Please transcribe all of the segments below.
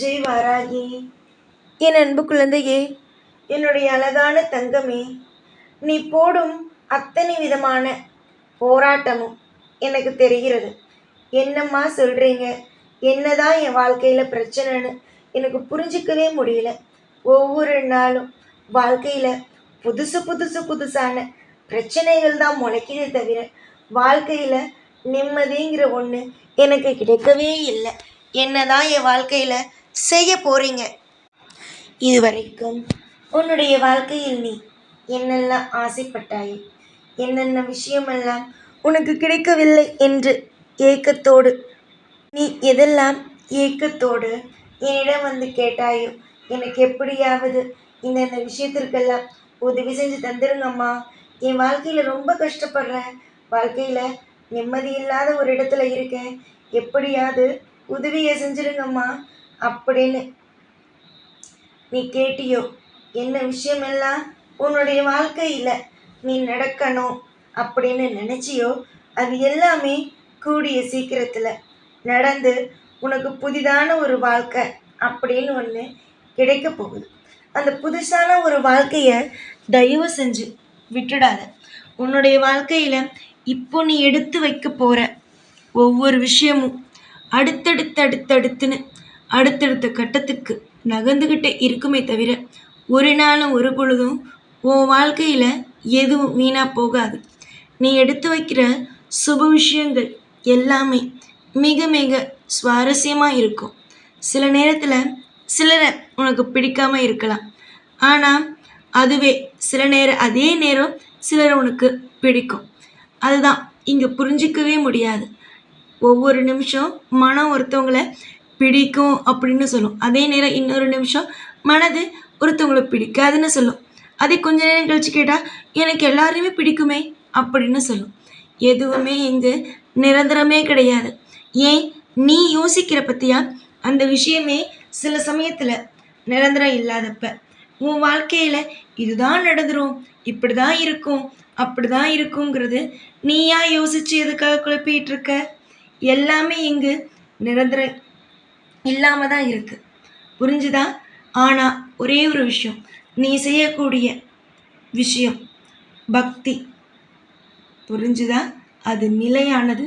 ஜெய் வாராகி என் அன்பு குழந்தையே என்னுடைய அழகான தங்கமே நீ போடும் அத்தனை விதமான போராட்டமும் எனக்கு தெரிகிறது. என்னம்மா சொல்கிறீங்க என்னதான் என் வாழ்க்கையில் பிரச்சனைன்னு எனக்கு புரிஞ்சிக்கவே முடியல. ஒவ்வொரு நாளும் வாழ்க்கையில் புதுசு புதுசு புதுசான பிரச்சனைகள் தான் முளைக்குதே தவிர வாழ்க்கையில் நிம்மதிங்கிற ஒன்று எனக்கு கிடைக்கவே இல்லை. என்னதான் என் வாழ்க்கையில் செய்ய போகிறீங்க இதுவரைக்கும் உன்னுடைய வாழ்க்கையில் நீ என்னெல்லாம் ஆசைப்பட்டாய் என்னென்ன விஷயமெல்லாம் உனக்கு கிடைக்கவில்லை என்று ஏக்கத்தோடு நீ எதெல்லாம் ஏக்கத்தோடு என்னிடம் வந்து கேட்டாயோ எனக்கு எப்படியாவது இந்தந்த விஷயத்திற்கெல்லாம் உதவி செஞ்சு தந்துருங்கம்மா என் வாழ்க்கையில் ரொம்ப கஷ்டப்படுறேன் வாழ்க்கையில் நிம்மதி இல்லாத ஒரு இடத்துல இருக்கேன். எப்படியாவது உதவியை செஞ்சிருங்கம்மா அப்படின்னு நீ கேட்டியோ? என்ன விஷயமெல்லாம் உன்னுடைய வாழ்க்கையில் நீ நடக்கணும் அப்படின்னு நினச்சியோ? அது எல்லாமே கூடிய சீக்கிரத்தில் நடந்து உனக்கு புதிதான ஒரு வாழ்க்கை அப்படின்னு ஒன்று கிடைக்க போகுது. அந்த புதுசான ஒரு வாழ்க்கையை தயவு செஞ்சு விட்டுடாத. உன்னுடைய வாழ்க்கையில் இப்போ நீ எடுத்து வைக்க போகிற ஒவ்வொரு விஷயமும் அடுத்தடுத்து அடுத்தடுத்துன்னு அடுத்தடுத்த கட்டத்துக்கு நகர்ந்துக்கிட்டே இருக்குமே தவிர ஒரு நாளும் ஒரு பொழுதும் உன் வாழ்க்கையில் எதுவும் வீணாக போகாது. நீ எடுத்து வைக்கிற சுப விஷயங்கள் எல்லாமே மிக மிக சுவாரஸ்யமாக இருக்கும். சில நேரத்தில் சிலரை உனக்கு பிடிக்காம இருக்கலாம். ஆனால் அதுவே சில நேரம் அதே நேரம் சிலரை உனக்கு பிடிக்கும். அதுதான் இங்கே புரிஞ்சிக்கவே முடியாது. ஒவ்வொரு நிமிஷம் மனம் ஒருத்தவங்களை பிடிக்கும் அப்படின்னு சொல்லும். அதே நேரம் இன்னொரு நிமிஷம் மனது ஒருத்தவங்களை பிடிக்காதுன்னு சொல்லும். அதே கொஞ்ச நேரம் கழிச்சு கேட்டால் எனக்கு எல்லாருமே பிடிக்குமே அப்படின்னு சொல்லும். எதுவுமே இங்கு நிரந்தரமே கிடையாது. ஏன்? நீ யோசிக்கிற பற்றியா அந்த விஷயமே சில சமயத்தில் நிரந்தரம் இல்லாதப்ப. உன் வாழ்க்கையில் இதுதான் நடந்துரும். இப்படி தான் இருக்கும். அப்படி தான் இருக்குங்கிறது நீயா யோசிச்சு எதுக்காக குழப்பிகிட்டு இருக்க? எல்லாமே இங்கு நிரந்தரம் இல்லாமல் தான் இருக்குது புரிஞ்சுதா? ஆனால் ஒரே ஒரு விஷயம். நீ செய்யக்கூடிய விஷயம் பக்தி. புரிஞ்சுதா? அது நிலையானது.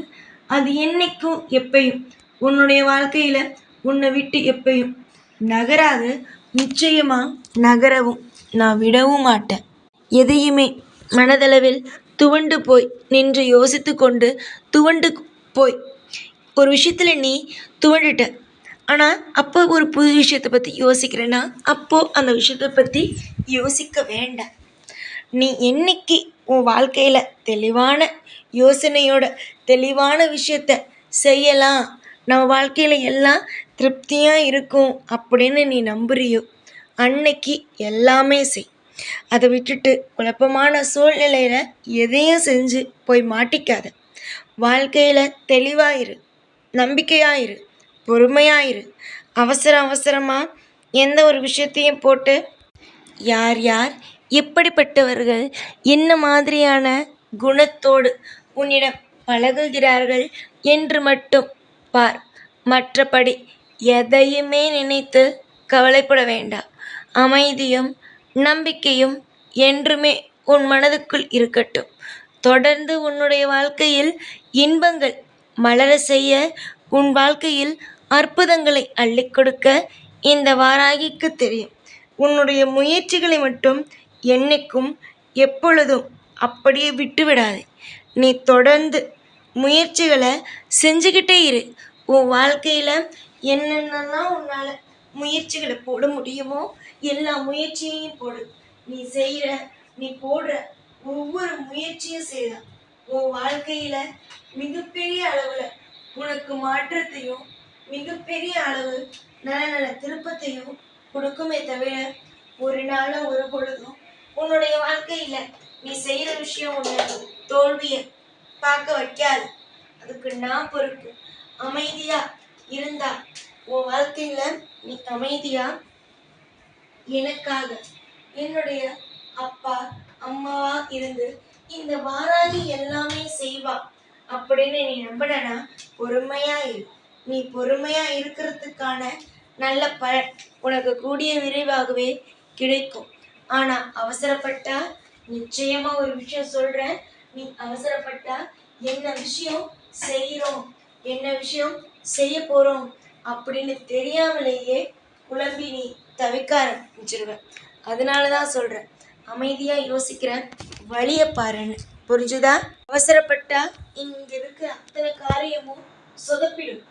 அது என்னைக்கும் எப்பயும் உன்னுடைய வாழ்க்கையில் உன்னை விட்டு எப்பயும் நகராது. நிச்சயமாக நகரவும் நான் விடவும் மாட்டேன். எதையுமே மனதளவில் துவண்டு போய் நின்று யோசித்து கொண்டு துவண்டு போய் ஒரு விஷயத்தில் நீ துவண்டுட்ட ஆனால் அப்போ ஒரு புது விஷயத்தை பற்றி யோசிக்கிறேன்னா அப்போது அந்த விஷயத்தை பற்றி யோசிக்க வேண்டாம். நீ என்னைக்கு உன் வாழ்க்கையில் தெளிவான யோசனையோட தெளிவான விஷயத்த செய்யலாம் நம்ம வாழ்க்கையில் எல்லாம் திருப்தியாக இருக்கும் அப்படின்னு நீ நம்புறியோ? அன்னைக்கு எல்லாமே செய். அதை விட்டுட்டு குழப்பமான சூழ்நிலையில் எதையும் செஞ்சு போய் மாட்டிக்காத. வாழ்க்கையில் தெளிவாயிரு நம்பிக்கையாயிரு பொறுமையாயிரு அவசர அவசரமாக எந்த ஒரு விஷயத்தையும் போட்டு யார் யார் எப்படிப்பட்டவர்கள் என்ன மாதிரியான குணத்தோடு உன்னிடம் பழகுகிறார்கள் என்று மட்டும் பார். மற்றபடி எதையுமே நினைத்து கவலைப்பட வேண்டாம். அமைதியும் நம்பிக்கையும் என்றுமே உன் மனதுக்குள் இருக்கட்டும். தொடர்ந்து உன்னுடைய வாழ்க்கையில் இன்பங்கள் மலர செய்ய உன் வாழ்க்கையில் அற்புதங்களை அள்ளிக் கொடுக்க இந்த வாராகிக்கு தெரியும். உன்னுடைய முயற்சிகளை மட்டும் என்னைக்கும் எப்பொழுதும் அப்படியே விட்டுவிடாதே. நீ தொடர்ந்து முயற்சிகளை செஞ்சுக்கிட்டே இரு. உன் வாழ்க்கையில் என்னென்னலாம் உன்னால் முயற்சிகளை போட முடியுமோ எல்லா முயற்சியையும் போடு. நீ செய்கிற நீ போடுற ஒவ்வொரு முயற்சியும் செய்தான் உன் வாழ்க்கையில் மிகப்பெரிய அளவில் உனக்கு மாற்றத்தையும் மிகப்பெரிய அளவு நல்ல நல்ல திருப்பத்தையும் கொடுக்குமே தவிர ஒரு நாளும் ஒரு பொழுதும் உன்னுடைய வாழ்க்கையில் நீ செய்கிற விஷயம் ஒண்ணு தோல்வியை பார்க்க வைக்காது. அதுக்கு நான் பொறுப்பு. அமைதியா இருந்தா உன் வாழ்க்கையில நீ அமைதியா எனக்காக என்னுடைய அப்பா அம்மாவா இருந்து இந்த வாராகி எல்லாமே செய்வா அப்படின்னு நீ நம்பினா பொறுமையா இரு. நீ பொறுமையா இருக்கிறதுக்கான நல்ல பலன் உனக்கு கூடிய விரைவாகவே கிடைக்கும். ஆனா அவசரப்பட்டா நிச்சயமா ஒரு விஷயம் சொல்றேன். நீ அவசரப்பட்டா என்ன விஷயம் செய்யறோம் என்ன விஷயம் செய்ய போறோம் அப்படின்னு தெரியாமலேயே குழம்பி நீ தவிக்க ஆரம்பிச்சிருவேன் அதனால தான் சொல்றேன். அமைதியா யோசிக்கிற வழிய பாருன்னு. புரிஞ்சுதா? அவசரப்பட்டா இங்க இருக்கிற அத்தனை காரியமும் சொதப்பிடும்.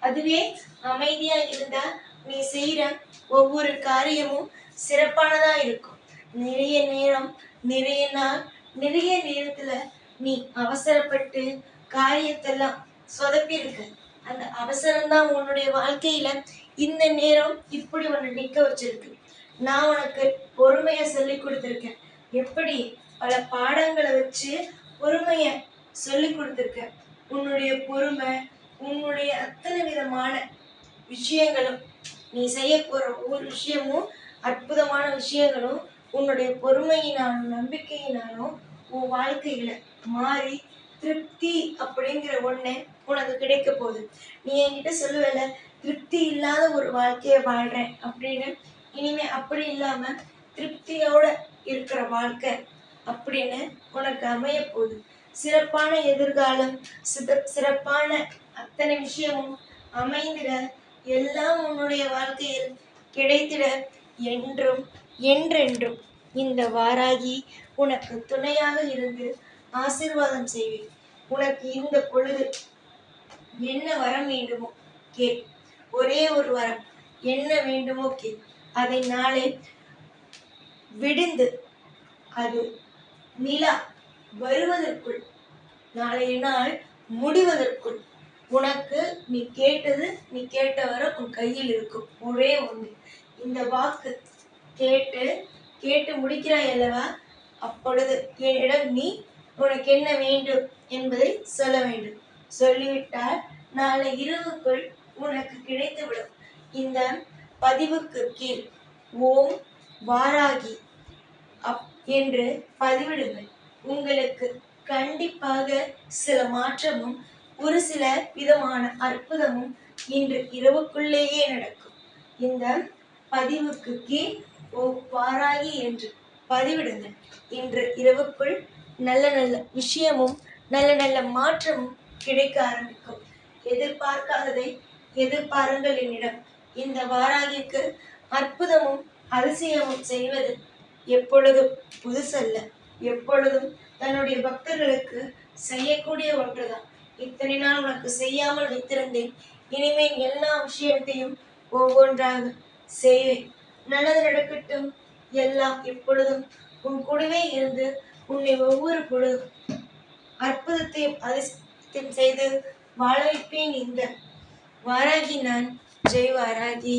அதுவே அமைதியா இருந்தா நீ செய்யற ஒவ்வொரு காரியமும் சிறப்பானதா இருக்கும். நிறைய நேரம் நிறைய நாள் நிறைய நேரத்துல நீ அவசரப்பட்டு காரியத்தெல்லாம் சொதப்பிருக்க அந்த அவசரம்தான் உன்னுடைய வாழ்க்கையில இந்த நேரம் இப்படி உன்னை நிக்க வச்சிருக்கு. நான் உனக்கு பொறுமைய சொல்லி கொடுத்துருக்கேன். எப்படி? பல பாடங்களை வச்சு பொறுமைய சொல்லி கொடுத்துருக்கேன் உன்னுடைய பொறுமை உன்னுடைய அத்தனை விதமான விஷயங்களும் நீ செய்ய போற ஒவ்வொரு விஷயமும் அற்புதமான விஷயங்களும் உன்னுடைய பொறுமையினாலும் நம்பிக்கையினாலும் உன் வாழ்க்கையில மாறி திருப்தி அப்படிங்கிற ஒண்ணு உனக்கு கிடைக்க போகுது. நீ என்கிட்ட சொல்லுவல திருப்தி இல்லாத ஒரு வாழ்க்கையை வாழ்றேன் அப்படின்னு. இனிமே அப்படி இல்லாம திருப்தியோட இருக்கிற வாழ்க்கை அப்படின்னு உனக்கு அமைய போகுது. சிறப்பான எதிர்காலம் சித- சிறப்பான அத்தனை விஷயமும் அமைந்திட எல்லாம் உன்னுடைய வாழ்க்கையில் கிடைத்திட என்றும் என்றென்றும் இந்த வாராகி உனக்கு துணையாக இருந்து ஆசிர்வாதம் செய்வேன். உனக்கு இந்த பொழுது என்ன வரம் வேண்டுமோ கேள். ஒரே ஒரு வரம் என்ன வேண்டுமோ கேள். அதை நாளை விடுந்து அது நிலா வருவதற்குள் நாளைய நாள் முடிவதற்குள் உனக்கு நீ கேட்டது நீ கேட்ட வர உன் கையில் இருக்கும். ஒரே ஒன்று இந்த வாக்கு கேட்டு கேட்டு முடிக்கிறாய் அல்லவா? அப்பொழுது என்னிடம் நீ உனக்கு என்ன வேண்டும் என்பதை சொல்ல வேண்டும். சொல்லிவிட்டால் நாளை இரவுக்குள் உனக்கு கிடைத்துவிடும். இந்த பதிவுக்கு கீழ் ஓம் வாராகி அப் என்று பதிவிடுங்கள். உங்களுக்கு கண்டிப்பாக சில மாற்றமும் ஒரு சில விதமான அற்புதமும் இன்று இரவுக்குள்ளேயே நடக்கும். இந்த பதிவுக்கு கீழ் ஓ. பாராகி என்று பதிவிடுங்கள். இன்று இரவுக்குள் நல்ல நல்ல விஷயமும் நல்ல நல்ல மாற்றமும் கிடைக்க ஆரம்பிக்கும். எதிர்பார்க்காததை எதிர்பாருங்கள் என்னிடம். இந்த வாராகிக்கு அற்புதமும் அதிசயமும் செய்வது எப்பொழுதும் புதுசல்ல. எப்பொழுதும் தன்னுடைய பக்தர்களுக்கு செய்யக்கூடிய ஒன்றுதான். இத்தனை நாள் உனக்கு செய்யாமல் வைத்திருந்தேன். இனிமேல் எல்லா விஷயத்தையும் ஒவ்வொன்றாக செய்வேன். நல்லது நடக்கட்டும். எல்லாம் எப்பொழுதும் உன் கூடவே இருந்து உன்னை ஒவ்வொரு பொழுதும் அற்புதத்தையும் அதிசயத்தையும் செய்து வாழ வைப்பேன் இந்த வாராகி நான். ஜெய் வாராகி.